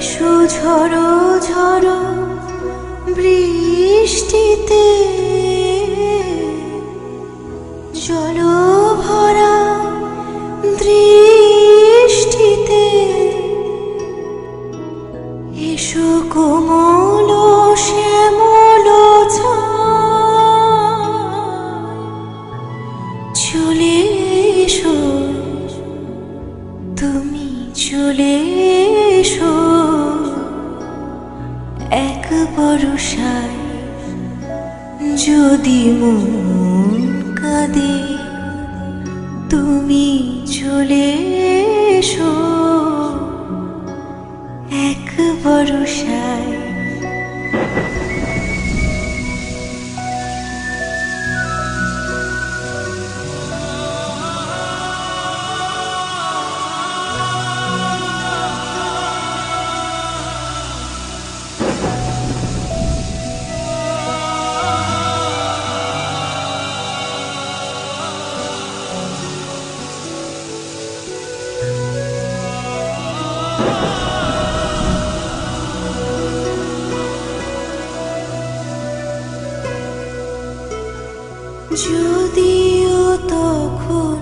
এসো ঝড়ো ঝড়ো বৃষ্টিতে। জল ভরা দৃষ্টিতে। এসো কোমল শ্যামল চলে এসো তুমি চলে এক যদি মন কাঁদে তুমি চলে এসো। এক বরসায় যদিও তখন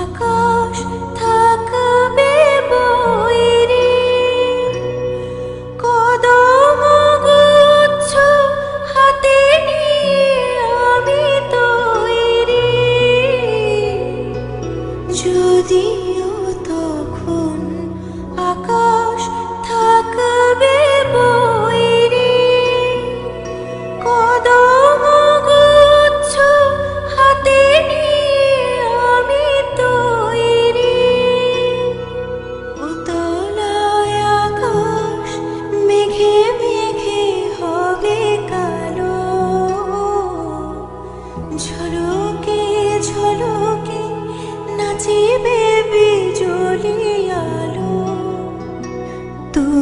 আকাশ থাকবে বৈরি কদম হাতে নিয়ে যদিও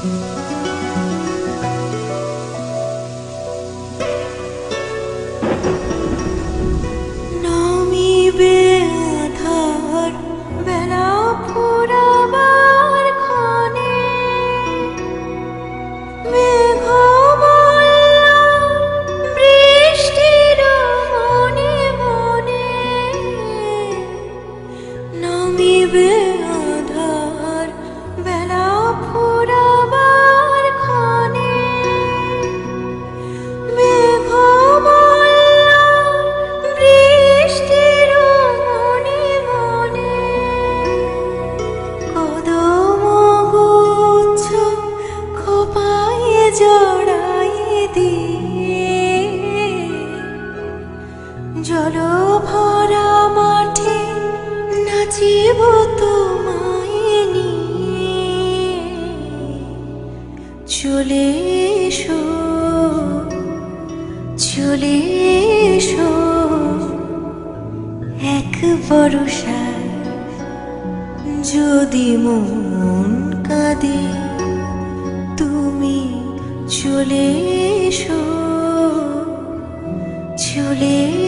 Música এক বরষায় যদি মন কাঁদে তুমি চলে এসো চলে